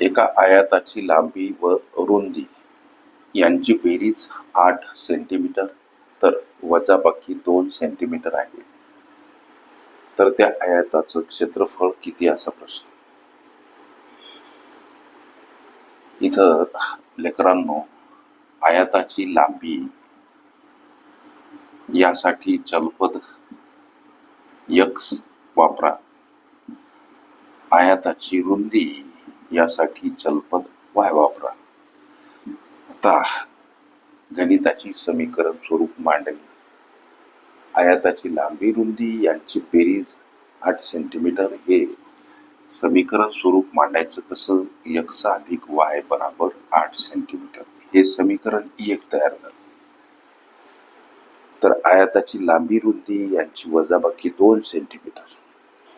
एका आयताची लांबी व रुंदी यांची बेरीज आठ सेंटीमीटर तर वजाबाकी दोन सेंटीमीटर आहे. तर त्या आयताचं क्षेत्रफळ किती असा प्रश्न. इथं लेकरांनो आयताची लांबी यासाठी चलपद यक्स वापरा. आयताची रुंदी यासाठी चलपद वाय वापरा. आता गणिताची समीकरण स्वरूप मांडणी. आयाताची लांबी रुंदी यांची बेरीज आठ सेंटीमीटर हे समीकरण स्वरूप मांडायचं कसं यक्स अधिक वाय बराबर आठ सेंटीमीटर हे समीकरण एक तयार झालं. तर आयाताची लांबी रुंदी यांची वजाबाकी दोन सेंटीमीटर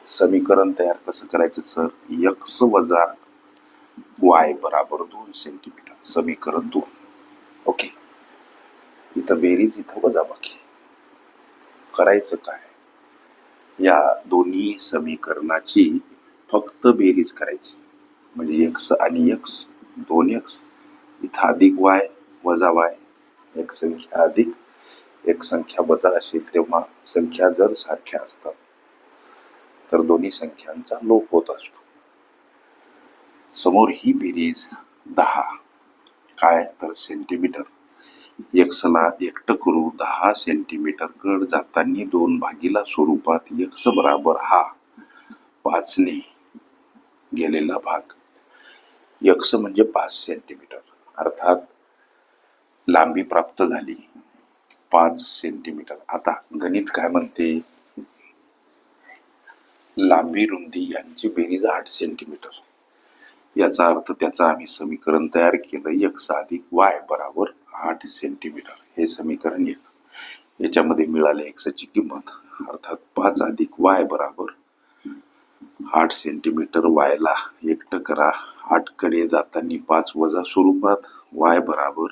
समीकरण तयार कसं करायचं सर? यक्स वजा वाय बराबर दोन सेंटीमीटर समीकरण दोन. ओके इथं बेरीज इथं वजाबाकी. करायचं काय? या दोन्ही समीकरणाची फक्त बेरीज करायची. म्हणजे एक्स आणि एक्स दोन एक्स इथं अधिक वाय वजा वाय एक संख्या अधिक एक संख्या वजा असेल तेव्हा संख्या जर सारख्या असतात तर दोन्ही संख्यांचा लोप होत असतो. समोर ही बेरीज दहा. काय तर सेंटीमीटर एक्सला एकट करू दहा सेंटीमीटर कड जाताना दोन भागीला स्वरूपात एक्स बराबर हा. पाचने गेलेला भाग. एक्स म्हणजे पाच सेंटीमीटर अर्थात लांबी प्राप्त झाली. पाच सेंटीमीटर आता गणित काय म्हणते? लांबी रुंदी यांची बेरीज आठ सेंटीमीटर याचा अर्थ त्याचं आम्ही समीकरण तयार केलं. एक्स अधिक वाय बराबर आठ सेंटीमीटर हे समीकरण एक. याच्यामध्ये मिळाले एक्सची किंमत. अर्थात पाच अधिक वाय बराबर आठ सेंटीमीटर वायला एकटं करा. आठकडे जाताना पाच वजा स्वरूपात वाय बराबर.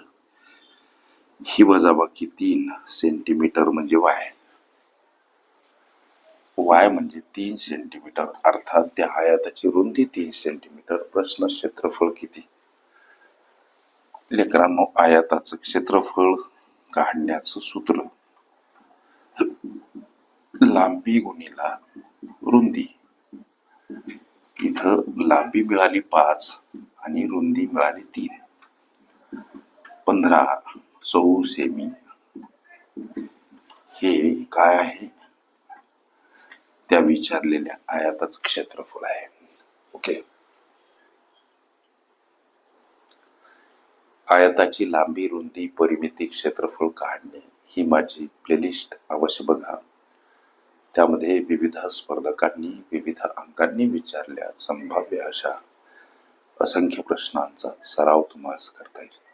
ही वजाबाकी तीन सेंटीमीटर म्हणजे वाय वाय म्हणजे तीन सेंटीमीटर. अर्थात त्या आयाताची रुंदी तीन सेंटीमीटर. प्रश्न क्षेत्रफळ किती? लेकरांनो आयाताचं क्षेत्रफळ काढण्याचं सूत्र. लांबी गुणीला रुंदी. इथं लांबी मिळाली पाच आणि रुंदी मिळाली तीन. पंधरा चौ सेमी हे काय आहे? त्या विचारलेल्या आयाताचं क्षेत्रफळ आहे. ओके आयताची लांबी रुंदी परिमिती क्षेत्रफळ काढणे ही माझी प्लेलिस्ट अवश्य बघा. त्यामध्ये विविध स्पर्धकांनी विविध अंकांनी विचारल्या संभाव्य अशा असंख्य प्रश्नांचा सराव तुम्हाला करता येईल.